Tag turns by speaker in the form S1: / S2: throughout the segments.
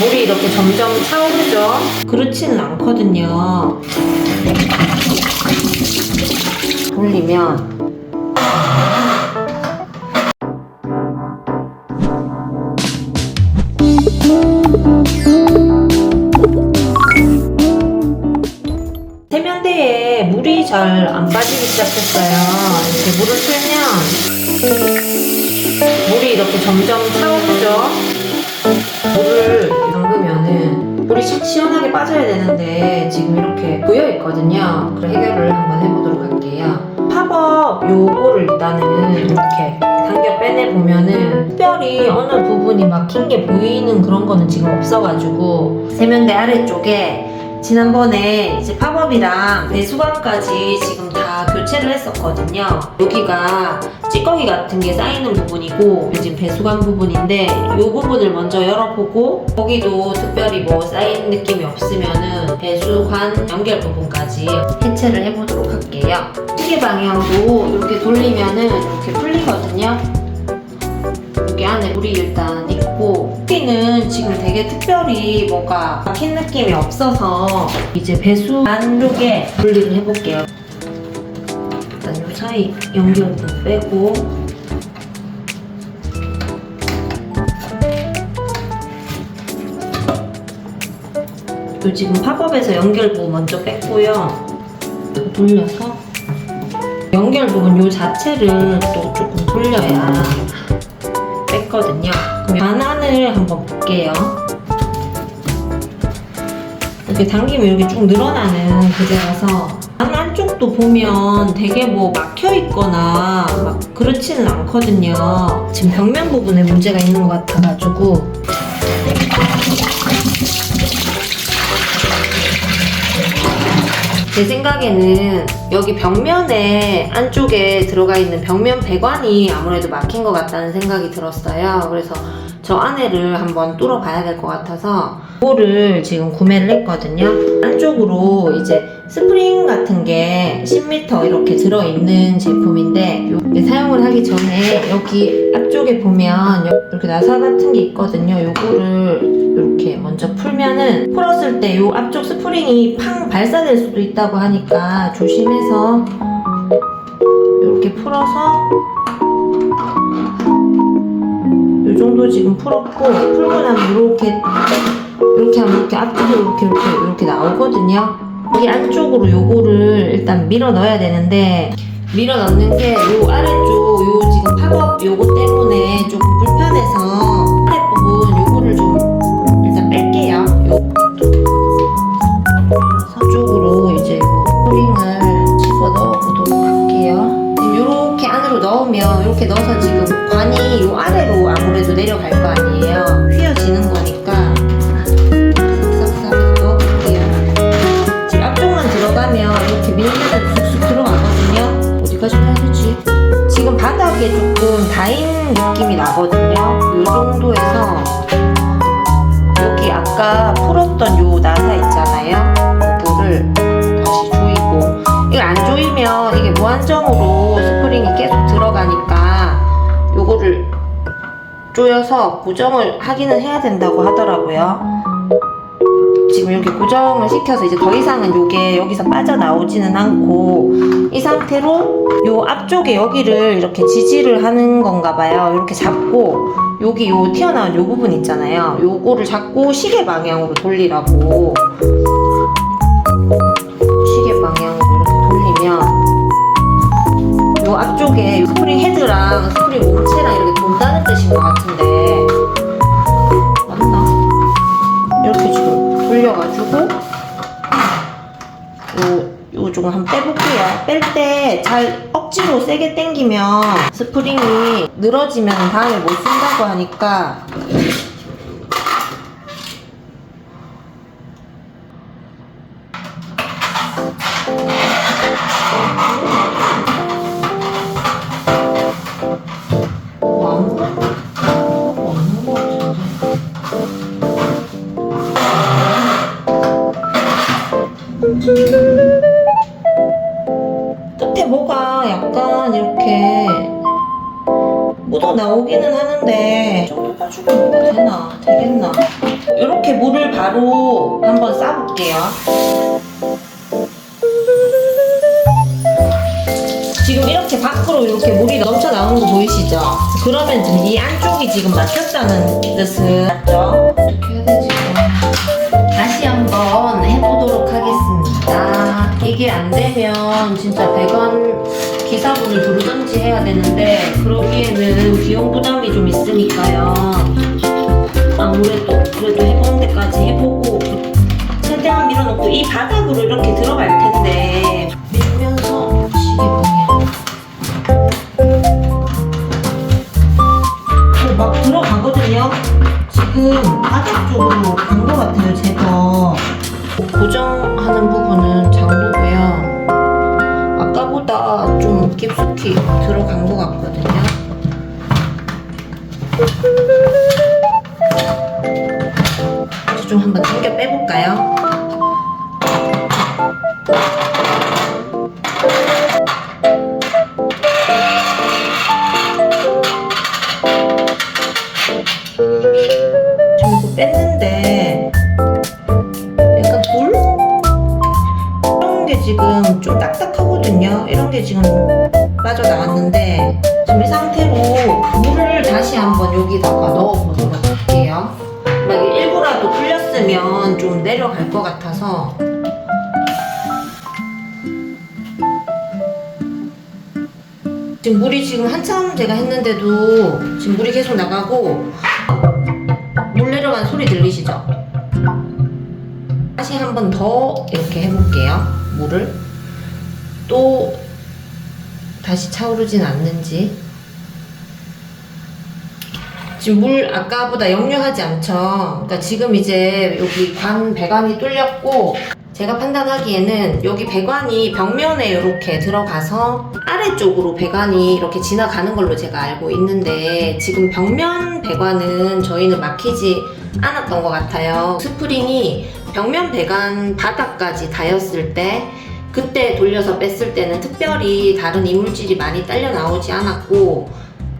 S1: 물이 이렇게 점점 차오르죠? 그렇지는 않거든요. 돌리면 세면대에 물이 잘 안 빠지기 시작했어요. 이렇게 물을 틀면 물이 이렇게 점점 차오르죠? 물을 시원하게 빠져야 되는데 지금 이렇게 고여 있거든요. 그래 해결을 한번 해보도록 할게요. 팝업 요거를 일단은 이렇게 당겨 빼내 보면은 특별히 어느 부분이 막힌 게 보이는 그런 거는 지금 없어가지고 세면대 아래쪽에 지난번에 이제 팝업이랑 배수관까지 지금 다 교체를 했었거든요. 여기가 찌꺼기 같은 게 쌓이는 부분이고 지금 배수관 부분인데 이 부분을 먼저 열어보고 거기도 특별히 뭐 쌓인 느낌이 없으면은 배수관 연결 부분까지 해체를 해보도록 할게요. 시계 방향도 이렇게 돌리면은 이렇게 풀리거든요. 여기 안에 물이 일단 있고 여기는 지금 되게 특별히 뭐가 막힌 느낌이 없어서 이제 배수 안쪽에 분리를 해볼게요. 일단 이 사이 연결부 빼고 요 지금 팝업에서 연결부 먼저 뺐고요. 돌려서 연결 부분 요 자체를 또 조금 돌려야 뺐거든요. 반안을 한번 볼게요. 이렇게 당기면 이렇게 쭉 늘어나는 그대라서 안 안쪽도 보면 되게 뭐 막혀 있거나 막 그렇지는 않거든요. 지금 벽면 부분에 문제가 있는 것 같아가지고 제 생각에는 여기 벽면에 안쪽에 들어가 있는 벽면 배관이 아무래도 막힌 것 같다는 생각이 들었어요. 그래서 저 안에를 한번 뚫어 봐야 될 것 같아서 이거를 지금 구매를 했거든요. 안쪽으로 이제 스프링 같은 게 10m 이렇게 들어있는 제품인데 사용을 하기 전에 여기 앞쪽에 보면 이렇게 나사 같은 게 있거든요. 요거를 이렇게 먼저 풀면은 풀었을 때 요 앞쪽 스프링이 팡 발사될 수도 있다고 하니까 조심해서 이렇게 풀어서 요 정도 지금 풀었고 풀고 나면 이렇게 이렇게 하면 이렇게 앞쪽으로 이렇게 이렇게 이렇게 나오거든요. 여기 안쪽으로 요거를 일단 밀어 넣어야 되는데 밀어 넣는 게 요 아래쪽 요 지금 팝업 요거 때문에 조금 불편해서 정도에서 여기 아까 풀었던 요 나사 있잖아요. 그거를 다시 조이고 이거 안 조이면 이게 무한정으로 스프링이 계속 들어가니까 요거를 조여서 고정을 하기는 해야 된다고 하더라고요. 지금 이렇게 고정을 시켜서 이제 더 이상은 요게 여기서 빠져나오지는 않고 이 상태로 요 앞쪽에 여기를 이렇게 지지를 하는 건가 봐요. 이렇게 잡고 여기 요 튀어나온 요 부분 있잖아요. 요거를 잡고 시계 방향으로 돌리라고 시계 방향으로 이렇게 돌리면 요 앞쪽에 요 스프링 헤드랑 스프링 몸체랑 이렇게 돈다는 뜻인 것 같은데 맞나? 이렇게 지금 돌려가지고 요, 요 조금 한번 빼볼게요. 뺄 때 잘 억지로 세게 당기면 스프링이 늘어지면 다음에 못 쓴다고 하니까 물을 바로 한번 싸볼게요. 지금 이렇게 밖으로 이렇게 물이 넘쳐 나오는 거 보이시죠? 그러면 지금 이 안쪽이 지금 막혔다는 뜻은 맞죠? 이렇게 해야 되지. 다시 한번 해보도록 하겠습니다. 이게 안 되면 진짜 배관 기사분을 부르던지 해야 되는데 그러기에는 비용 부담이 좀 있으니까요. 아무래도 그래도 해보는 데까지 해보고 최대한 밀어놓고 이 바닥으로 이렇게 들어갈 텐데 밀면서 시계 방향 어, 막 들어가거든요. 지금 바닥 쪽으로 간 것 같아요, 제가. 같아서 지금 물이 지금 한참 제가 했는데도 지금 물이 계속 나가고 물 내려간 소리 들리시죠? 다시 한 번 더 이렇게 해볼게요. 물을 또 다시 차오르진 않는지 지금 물 아까보다 역류하지 않죠. 그러니까 지금 이제 여기 관 배관이 뚫렸고 제가 판단하기에는 여기 배관이 벽면에 이렇게 들어가서 아래쪽으로 배관이 이렇게 지나가는 걸로 제가 알고 있는데 지금 벽면 배관은 저희는 막히지 않았던 것 같아요. 스프링이 벽면 배관 바닥까지 닿였을 때 그때 돌려서 뺐을 때는 특별히 다른 이물질이 많이 딸려 나오지 않았고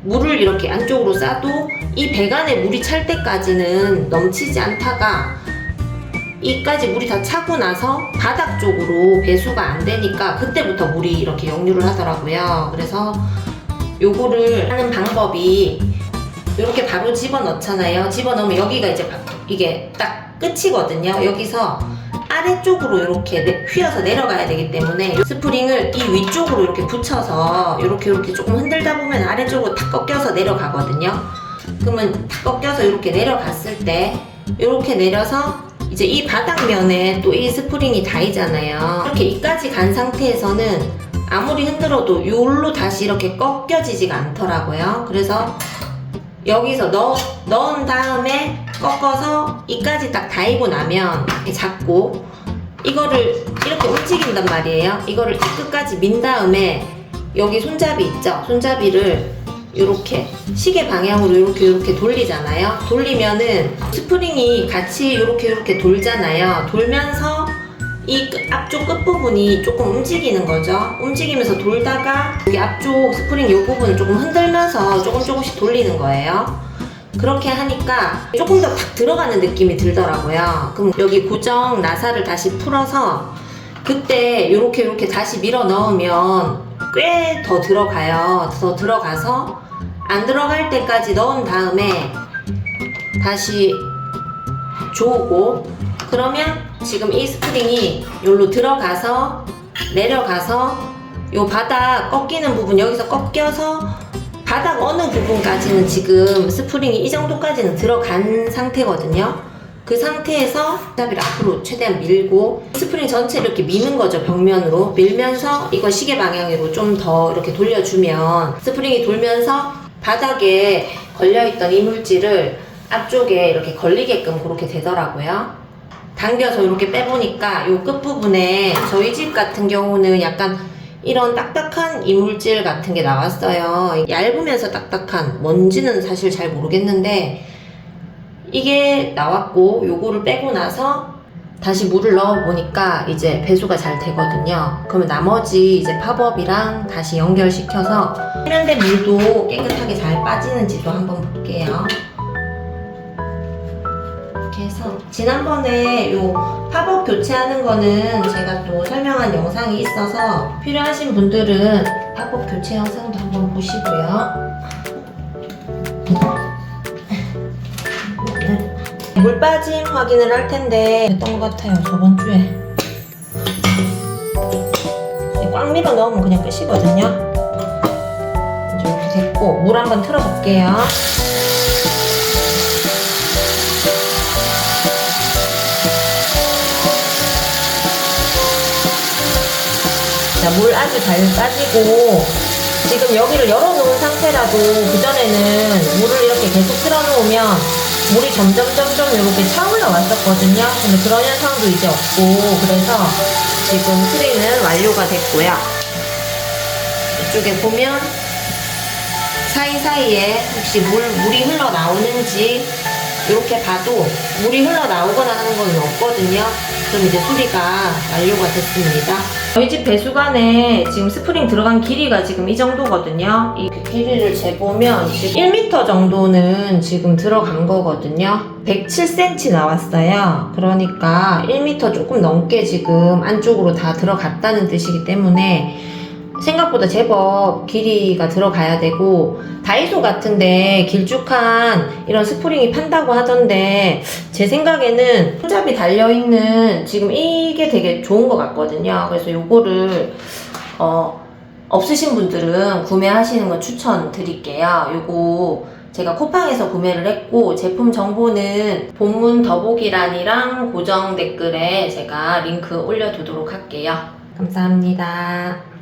S1: 물을 이렇게 안쪽으로 싸도 이 배관에 물이 찰 때까지는 넘치지 않다가 이까지 물이 다 차고 나서 바닥 쪽으로 배수가 안 되니까 그때부터 물이 이렇게 역류를 하더라고요. 그래서 요거를 하는 방법이 이렇게 바로 집어 넣잖아요. 집어 넣으면 여기가 이제 바- 이게 딱 끝이거든요. 여기서 아래쪽으로 이렇게 내- 휘어서 내려가야 되기 때문에 스프링을 이 위쪽으로 이렇게 붙여서 이렇게 이렇게 조금 흔들다 보면 아래쪽으로 탁 꺾여서 내려가거든요. 그러면 탁 꺾여서 이렇게 내려갔을 때 이렇게 내려서 이제 이 바닥면에 또 이 스프링이 닿이잖아요. 이렇게 이까지 간 상태에서는 아무리 흔들어도 요로 다시 이렇게 꺾여지지가 않더라고요. 그래서 여기서 넣, 넣은 다음에 꺾어서 이까지 딱 닿이고 나면 잡고 이거를 이렇게 움직인단 말이에요. 이거를 이 끝까지 민 다음에 여기 손잡이 있죠? 손잡이를 이렇게 시계 방향으로 이렇게 이렇게 돌리잖아요. 돌리면은 스프링이 같이 이렇게 이렇게 돌잖아요. 돌면서 이 끝- 앞쪽 끝 부분이 조금 움직이는 거죠. 움직이면서 돌다가 여기 앞쪽 스프링 이 부분을 조금 흔들면서 조금 조금씩 돌리는 거예요. 그렇게 하니까 조금 더탁 들어가는 느낌이 들더라고요. 그럼 여기 고정 나사를 다시 풀어서 그때 이렇게 이렇게 다시 밀어 넣으면 꽤 더 들어가요. 더 들어가서 안 들어갈 때까지 넣은 다음에 다시 조고 그러면 지금 이 스프링이 여기로 들어가서 내려가서 요 바닥 꺾이는 부분 여기서 꺾여서 바닥 어느 부분까지는 지금 스프링이 이 정도까지는 들어간 상태거든요. 그 상태에서 잡이를 앞으로 최대한 밀고 스프링 전체를 이렇게 미는 거죠 벽면으로 밀면서 이거 시계 방향으로 좀 더 이렇게 돌려주면 스프링이 돌면서 바닥에 걸려있던 이물질을 앞쪽에 이렇게 걸리게끔 그렇게 되더라고요. 당겨서 이렇게 빼보니까 요 끝부분에 저희 집 같은 경우는 약간 이런 딱딱한 이물질 같은 게 나왔어요. 얇으면서 딱딱한 뭔지는 사실 잘 모르겠는데 이게 나왔고 요거를 빼고 나서 다시 물을 넣어 보니까 이제 배수가 잘 되거든요. 그러면 나머지 이제 팝업이랑 다시 연결시켜서 세면대 물도 깨끗하게 잘 빠지는지도 한번 볼게요. 해서 지난번에 요 팝업 교체하는 거는 제가 또 설명한 영상이 있어서 필요하신 분들은 팝업 교체 영상도 한번 보시고요. 물 빠짐 확인을 할 텐데 됐던 것 같아요 저번 주에 꽉 밀어 넣으면 그냥 끝이거든요. 이렇게 됐고 물 한번 틀어 볼게요. 자, 물 아주 잘 빠지고 지금 여기를 열어놓은 상태라도 그전에는 물을 이렇게 계속 틀어놓으면 물이 점점 점점 이렇게 차올라 왔었거든요. 근데 그런 현상도 이제 없고 그래서 지금 트리는 완료가 됐고요. 이쪽에 보면 사이사이에 혹시 물, 물이 흘러나오는지 이렇게 봐도 물이 흘러나오거나 하는 건 없거든요. 그럼 이제 수리가 완료가 됐습니다. 저희 집 배수관에 지금 스프링 들어간 길이가 지금 이 정도거든요. 이 길이를 재보면 지금 1m 정도는 지금 들어간 거거든요. 107cm 나왔어요. 그러니까 1m 조금 넘게 지금 안쪽으로 다 들어갔다는 뜻이기 때문에 생각보다 제법 길이가 들어가야 되고 다이소 같은데 길쭉한 이런 스프링이 판다고 하던데 제 생각에는 손잡이 달려있는 지금 이게 되게 좋은 것 같거든요. 그래서 요거를 어, 없으신 분들은 구매하시는 거 추천드릴게요. 요거 제가 쿠팡에서 구매를 했고 제품 정보는 본문 더보기란이랑 고정 댓글에 제가 링크 올려두도록 할게요. 감사합니다